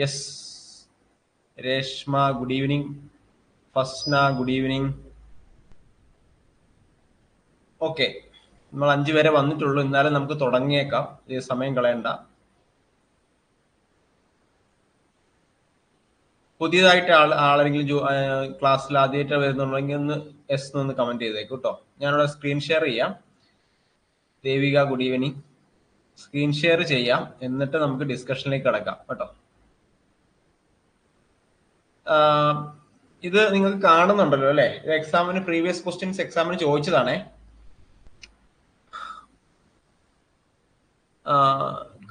Yes Reshma good evening Fasna good evening okay നമ്മൾ അഞ്ചു വരെ വന്നിട്ടുള്ളൂ. എന്നാലും നമുക്ക് തുടങ്ങിയേക്കാം. ഇത് സമയം കളയണ്ട. പുതിയതായിട്ട് ആൾ ആളെങ്കിലും ക്ലാസ്സിൽ ആദ്യമായിട്ട് വരുന്നുണ്ടെങ്കിൽ ഒന്ന് എസ് ഒന്ന് കമന്റ് ചെയ്തേക്കും കേട്ടോ. ഞാനിവിടെ സ്ക്രീൻ ഷെയർ ചെയ്യാം. Devika good evening screen share ചെയ്യാം. എന്നിട്ട് നമുക്ക് ഡിസ്കഷനിലേക്ക് കിടക്കാം കേട്ടോ. ഇത് നിങ്ങൾക്ക് കാണുന്നുണ്ടല്ലോ അല്ലെ? എക്സാമിന് പ്രീവിയസ് ക്വസ്റ്റ്യൻസ് എക്സാമിന് ചോദിച്ചതാണേ.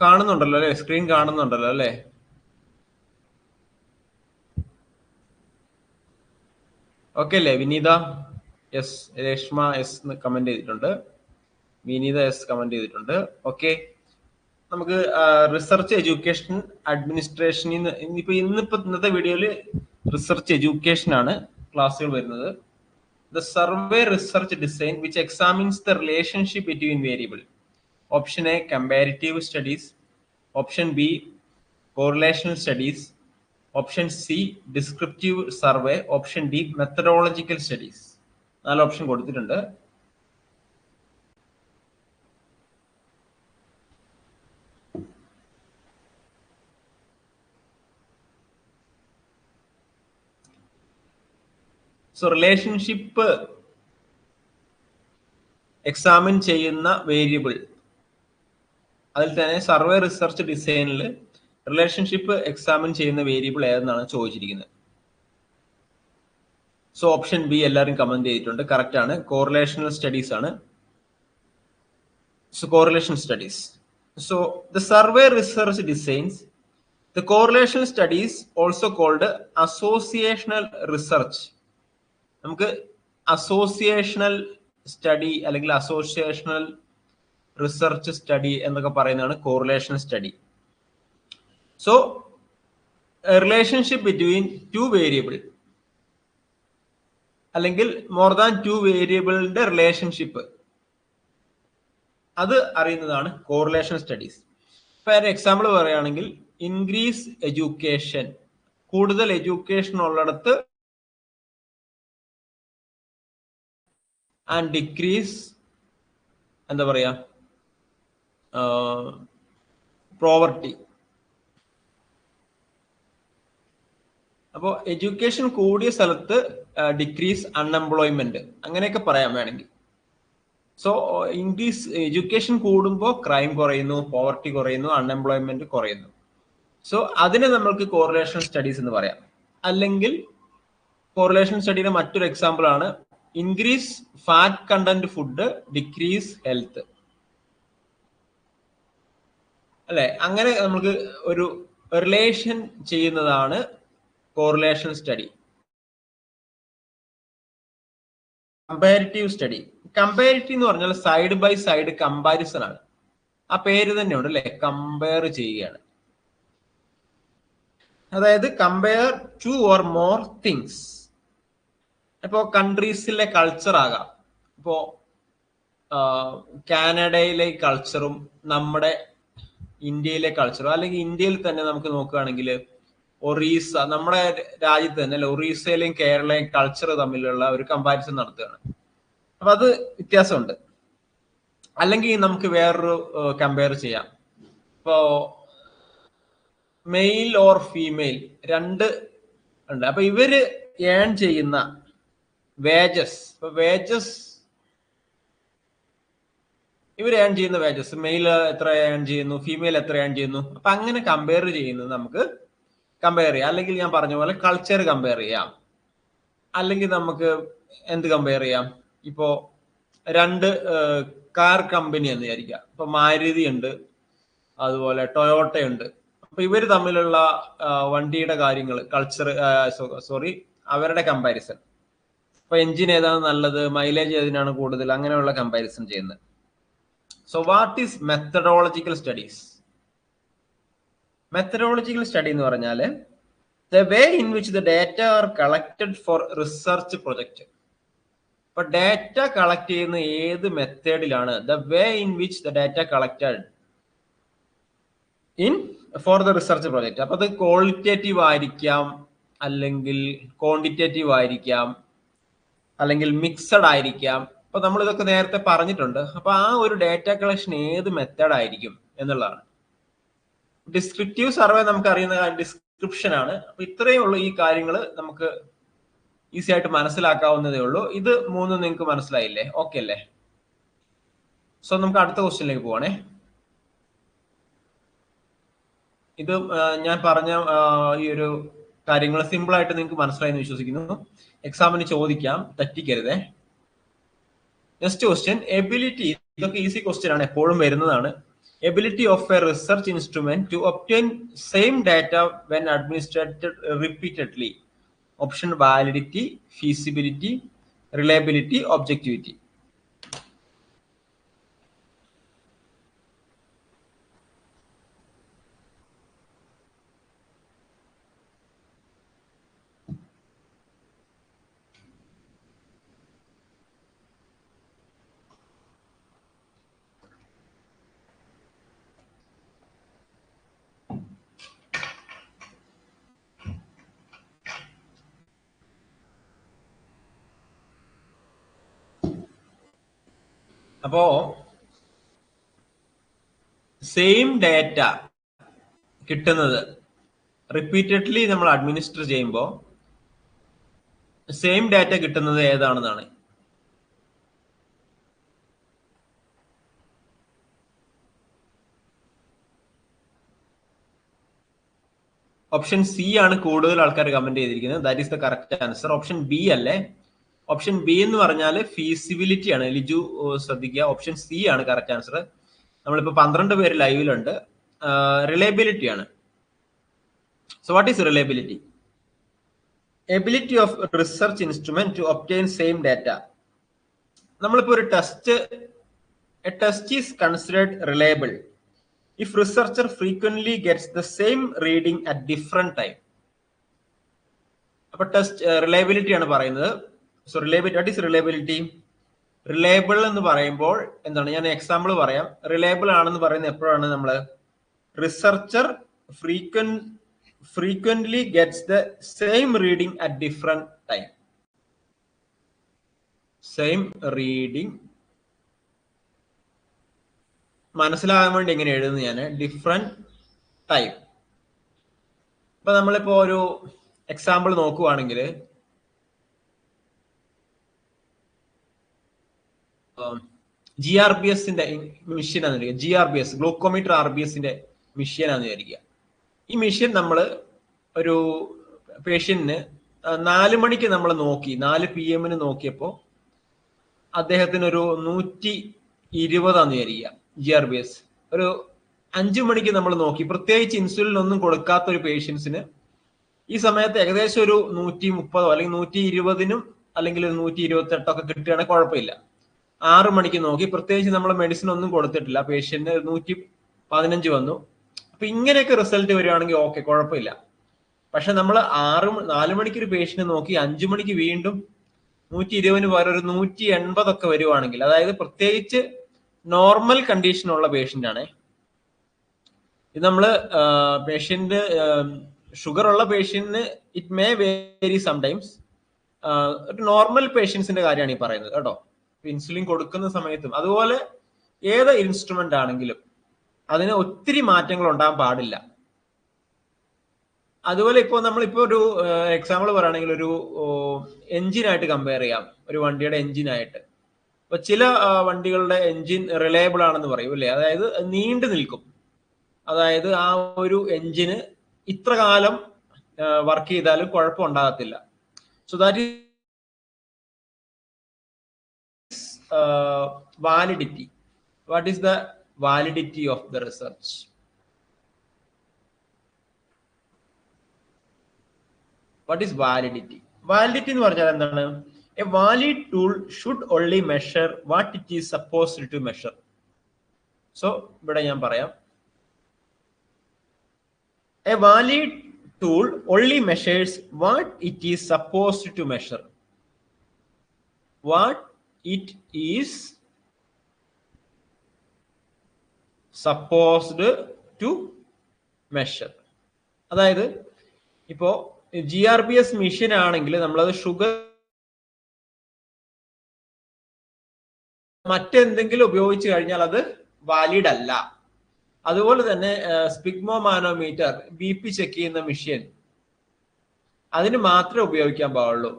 കാണുന്നുണ്ടല്ലോ അല്ലെ? സ്ക്രീൻ കാണുന്നുണ്ടല്ലോ അല്ലെ? ഓക്കെ അല്ലേ? Vineetha yes Reshma yes comment ചെയ്തിട്ടുണ്ട്. വിനീത എസ് കമന്റ് ചെയ്തിട്ടുണ്ട്. ഓക്കെ നമുക്ക് റിസർച്ച് എഡ്യൂക്കേഷൻ അഡ്മിനിസ്ട്രേഷനിൽ നിന്ന് ഇന്നിപ്പോ ഇന്നിപ്പോ ഇന്നത്തെ വീഡിയോയിൽ റിസർച്ച് എഡ്യൂക്കേഷൻ ആണ് ക്ലാസ്സുകൾ വരുന്നത്. The survey research design which examines the relationship between variable option A comparative studies option B correlational studies option C descriptive survey option D methodological studies നാല് ഓപ്ഷൻ കൊടുത്തിട്ടുണ്ട്. സോ റിലേഷൻഷിപ്പ് എക്സാമിൻ ചെയ്യുന്ന variable അതിൽ തന്നെ survey research ഡിസൈനിൽ relationship examine ചെയ്യുന്ന variable ഏതെന്നാണ് ചോദിച്ചിരിക്കുന്നത്. So option B എല്ലാവരും കമന്റ് ചെയ്തിട്ടുണ്ട്. കറക്റ്റ് ആണ്. കോറിലേഷണൽ സ്റ്റഡീസ് ആണ്. So correlation studies so the survey research designs the correlation studies also called associational research നമുക്ക് അസോസിയേഷണൽ സ്റ്റഡി അല്ലെങ്കിൽ അസോസിയേഷണൽ റിസർച്ച് സ്റ്റഡി എന്നൊക്കെ പറയുന്നതാണ് correlation study so relationship between two variable അല്ലെങ്കിൽ more than two വേരിയബിളിന്റെ relationship അത് അറിയുന്നതാണ് correlation studies ഇപ്പൊ example പറയുകയാണെങ്കിൽ ഇൻക്രീസ് എഡ്യൂക്കേഷൻ കൂടുതൽ എഡ്യൂക്കേഷൻ ഉള്ളിടത്ത് ആൻഡ് ഡിക്രീസ് എന്താ പറയാ പ്രോവർട്ടി അപ്പോൾ എഡ്യൂക്കേഷൻ കൂടിയ സ്ഥലത്ത് ഡിക്രീസ് അൺഎംപ്ലോയ്മെന്റ് അങ്ങനെയൊക്കെ പറയാൻ വേണമെങ്കിൽ. സോ ഇൻക്രീസ് എഡ്യൂക്കേഷൻ കൂടുമ്പോൾ ക്രൈം കുറയുന്നു പോവർട്ടി കുറയുന്നു അൺഎംപ്ലോയ്മെന്റ് കുറയുന്നു. സോ അതിനെ നമ്മൾക്ക് കോറിലേഷൻ സ്റ്റഡീസ് എന്ന് പറയാം. അല്ലെങ്കിൽ കോറിലേഷൻ സ്റ്റഡിയുടെ മറ്റൊരു എക്സാമ്പിൾ ആണ് increase fat content food decrease health അല്ലെ? അങ്ങനെ നമുക്ക് ഒരു റിലേഷൻ ചെയ്യുന്നതാണ് correlation study comparative study comparative എന്ന് പറഞ്ഞാൽ സൈഡ് ബൈ സൈഡ് കമ്പാരിസൺ ആണ്. ആ പേര് തന്നെയുണ്ട് അല്ലെ? കമ്പയർ ചെയ്യുകയാണ്. അതായത് compare two or more things ഇപ്പോ കൺട്രീസിലെ കൾച്ചർ ആകാം. ഇപ്പോ കാനഡയിലെ കൾച്ചറും നമ്മുടെ ഇന്ത്യയിലെ കൾച്ചറും അല്ലെങ്കിൽ ഇന്ത്യയിൽ തന്നെ നമുക്ക് നോക്കുകയാണെങ്കിൽ ഒറീസ നമ്മുടെ രാജ്യത്ത് തന്നെ അല്ലെ ഒറീസയിലെയും കേരളയും കൾച്ചർ തമ്മിലുള്ള ഒരു കമ്പാരിസൺ നടത്തുകയാണ്. അപ്പൊ അത് വ്യത്യാസമുണ്ട്. അല്ലെങ്കിൽ നമുക്ക് വേറൊരു കമ്പയർ ചെയ്യാം. ഇപ്പോ മെയിൽ ഓർ ഫീമെയിൽ രണ്ട് ഉണ്ട്. അപ്പൊ ഇവർ ഏൺ ചെയ്യുന്ന വേജസ് ഇപ്പൊ വേജസ് ഇവർ ഏൺ ചെയ്യുന്ന വേജസ് മെയിൽ എത്ര ഏൺ ചെയ്യുന്നു? ഫീമെയിൽ എത്ര ഏൺ ചെയ്യുന്നു? അപ്പൊ അങ്ങനെ കമ്പയർ ചെയ്യുന്നത് നമുക്ക് കമ്പയർ ചെയ്യാം. അല്ലെങ്കിൽ ഞാൻ പറഞ്ഞ പോലെ കൾച്ചർ കമ്പയർ ചെയ്യാം. അല്ലെങ്കിൽ നമുക്ക് എന്ത് കമ്പയർ ചെയ്യാം? ഇപ്പോ രണ്ട് കാർ കമ്പനി എന്ന് വിചാരിക്കാം. ഇപ്പൊ മാരുതി ഉണ്ട്. അതുപോലെ ടൊയോട്ട ഉണ്ട്. അപ്പൊ ഇവർ തമ്മിലുള്ള വണ്ടിയുടെ കാര്യങ്ങൾ കൾച്ചർ സോറി അവരുടെ കമ്പാരിസൺ ഇപ്പൊ എഞ്ചിൻ ഏതാണ് നല്ലത്? മൈലേജ് ഏതിനാണ് കൂടുതൽ? അങ്ങനെയുള്ള കമ്പാരിസൺ ചെയ്യുന്നത്. So what is methodological studies methodological study എന്ന് പറഞ്ഞാൽ the way in which the data are collected for research project ഇപ്പൊ ഡാറ്റ കളക്ട് ചെയ്യുന്ന ഏത് മെത്തേഡിലാണ് the way in which the data collected in for the research project അപ്പൊ അത് qualitative ആയിരിക്കാം അല്ലെങ്കിൽ quantitative ആയിരിക്കാം അല്ലെങ്കിൽ മിക്സഡ് ആയിരിക്കാം. അപ്പൊ നമ്മൾ ഇതൊക്കെ നേരത്തെ പറഞ്ഞിട്ടുണ്ട്. അപ്പൊ ആ ഒരു ഡാറ്റ കളക്ഷൻ ഏത് മെത്തേഡ് ആയിരിക്കും എന്നുള്ളതാണ്. ഡിസ്ക്രിപ്റ്റീവ് സർവേ നമുക്ക് അറിയുന്ന ഡിസ്ക്രിപ്ഷൻ ആണ്. അപ്പൊ ഇത്രയേ ഉള്ളൂ ഈ കാര്യങ്ങൾ നമുക്ക് ഈസി ആയിട്ട് മനസ്സിലാക്കാവുന്നതേ ഉള്ളൂ. ഇത് മൂന്നും നിങ്ങൾക്ക് മനസ്സിലായില്ലേ? ഓക്കെ അല്ലേ? സോ നമുക്ക് അടുത്ത ക്വസ്റ്റ്യനിലേക്ക് പോവാണേ. ഇത് ഞാൻ പറഞ്ഞ ഈ ഒരു കാര്യങ്ങൾ സിമ്പിൾ ആയിട്ട് നിങ്ങൾക്ക് മനസ്സിലായി എന്ന് വിശ്വസിക്കുന്നു. എക്സാമിന് ചോദിക്കാം. തെറ്റിക്കരുതേ. നെക്സ്റ്റ് ക്വസ്റ്റ്യൻ എബിലിറ്റി ഇതൊക്കെ ഈസി ക്വസ്റ്റ്യൻ ആണ്. എപ്പോഴും വരുന്നതാണ്. Ability of a research instrument to obtain same data when administered repeatedly option validity feasibility reliability objectivity അപ്പോ സെയിം ഡേറ്റ കിട്ടുന്നത് റിപ്പീറ്റഡ്ലി നമ്മൾ അഡ്മിനിസ്റ്റർ ചെയ്യുമ്പോൾ സെയിം ഡാറ്റ കിട്ടുന്നത് ഏതാണെന്നാണ്. ഓപ്ഷൻ സി ആണ് കൂടുതൽ ആൾക്കാർ കമന്റ് ചെയ്തിരിക്കുന്നത്. That is the correct answer option B അല്ലേ? ഓപ്ഷൻ ബി എന്ന് പറഞ്ഞാൽ ഫീസിബിലിറ്റി ആണ്. ലിജു ശ്രദ്ധിക്കുക. ഓപ്ഷൻ സി ആണ് കറക്റ്റ് ആൻസർ നമ്മളിപ്പോ പന്ത്രണ്ട് പേര് ലൈവിലുണ്ട് റിലയബിലിറ്റി ആണ്. So what is reliability ability of research instrument to obtain same data നമ്മളിപ്പോ ഒരു test a test is considered reliable if researcher frequently gets the same reading at different time അപ്പൊ test reliability ആണ് പറയുന്നത്. So reliability what is reliability reliable എന്ന് പറയുമ്പോൾ എന്താണ്? ഞാൻ example പറയാം. റിലയബിൾ ആണെന്ന് പറയുന്നത് എപ്പോഴാണ് നമ്മൾ researcher frequent frequently gets the same reading at different time same reading മനസ്സിലാകാൻ വേണ്ടി എങ്ങനെ എഴുതുന്നു ഞാൻ ഡിഫറെന്റ് ടൈം ഇപ്പൊ നമ്മളിപ്പോ ഒരു എക്സാമ്പിൾ നോക്കുവാണെങ്കിൽ ജി ആർ ബി എസിന്റെ മെഷീൻ ആണെന്ന് വിചാരിക്കുക. G R B S glucometer R B എസിന്റെ മെഷീൻ ആണെന്ന് വിചാരിക്കുക. ഈ മെഷീൻ നമ്മൾ ഒരു പേഷ്യന്റിന് നാല് മണിക്ക് നമ്മൾ നോക്കി നാല് പി എമ്മിന് നോക്കിയപ്പോൾ അദ്ദേഹത്തിന് ഒരു നൂറ്റി ഇരുപതാന്ന് വിചാരിക്കുക ജി ആർ ബി എസ് ഒരു അഞ്ചു മണിക്ക് നമ്മൾ നോക്കി. പ്രത്യേകിച്ച് ഇൻസുലിൻ ഒന്നും കൊടുക്കാത്ത ഒരു പേഷ്യൻസിന് ഈ സമയത്ത് ഏകദേശം ഒരു നൂറ്റി മുപ്പതോ അല്ലെങ്കിൽ നൂറ്റി ഇരുപതിനും അല്ലെങ്കിൽ നൂറ്റി ഇരുപത്തി എട്ടൊക്കെ കിട്ടുകയാണെങ്കിൽ കുഴപ്പമില്ല. ആറ് മണിക്ക് നോക്കി. പ്രത്യേകിച്ച് നമ്മൾ മെഡിസിൻ ഒന്നും കൊടുത്തിട്ടില്ല. പേഷ്യന്റ് നൂറ്റി പതിനഞ്ച് വന്നു. അപ്പൊ ഇങ്ങനെയൊക്കെ റിസൾട്ട് വരികയാണെങ്കിൽ ഓക്കെ കുഴപ്പമില്ല. പക്ഷെ നമ്മൾ ആറ് നാല് മണിക്ക് ഒരു പേഷ്യന്റ് നോക്കി അഞ്ചു മണിക്ക് വീണ്ടും നൂറ്റി ഇരുപതിന് പകരം ഒരു നൂറ്റി എൺപതൊക്കെ വരുവാണെങ്കിൽ അതായത് പ്രത്യേകിച്ച് നോർമൽ കണ്ടീഷനുള്ള പേഷ്യന്റ് ആണ്. ഇത് നമ്മൾ പേഷ്യന്റ് ഷുഗർ ഉള്ള പേഷ്യന്റിന് it may vary sometimes normal പേഷ്യൻസിന്റെ കാര്യമാണ് ഈ പറയുന്നത് കേട്ടോ. ഇൻസുലിൻ കൊടുക്കുന്ന സമയത്തും അതുപോലെ ഏത് ഇൻസ്ട്രുമെന്റ് ആണെങ്കിലും അതിന് ഒത്തിരി മാറ്റങ്ങൾ ഉണ്ടാകാൻ പാടില്ല. അതുപോലെ ഇപ്പോൾ നമ്മളിപ്പോ ഒരു എക്സാമ്പിൾ പറയുകയാണെങ്കിൽ ഒരു എഞ്ചിനായിട്ട് കമ്പയർ ചെയ്യാം. ഒരു വണ്ടിയുടെ എഞ്ചിനായിട്ട് അപ്പൊ ചില വണ്ടികളുടെ എഞ്ചിൻ റിലയബിൾ ആണെന്ന് പറയും അല്ലേ? അതായത് നീണ്ടു നിൽക്കും. അതായത് ആ ഒരു എഞ്ചിന് ഇത്ര കാലം വർക്ക് ചെയ്താലും കുഴപ്പം ഉണ്ടാകത്തില്ല. So that validity what is the validity of the research what is validity validity എന്ന് പറഞ്ഞാൽ എന്താണ്? A valid tool should only measure what it is supposed to measure so ഇവിടെ ഞാൻ പറയാം. A valid tool only measures what it is supposed to measure what it is supposed to measure. അതായത് ഇപ്പോ G R B S machine ആണെങ്കിൽ നമ്മളത് sugar മറ്റെന്തെങ്കിലും ഉപയോഗിച്ച് കഴിഞ്ഞാൽ അത് വാലിഡ് അല്ല. അതുപോലെ തന്നെ sphygmomanometer B P check ചെയ്യുന്ന മെഷീൻ അതിന് മാത്രമേ ഉപയോഗിക്കാൻ പാടുള്ളൂ.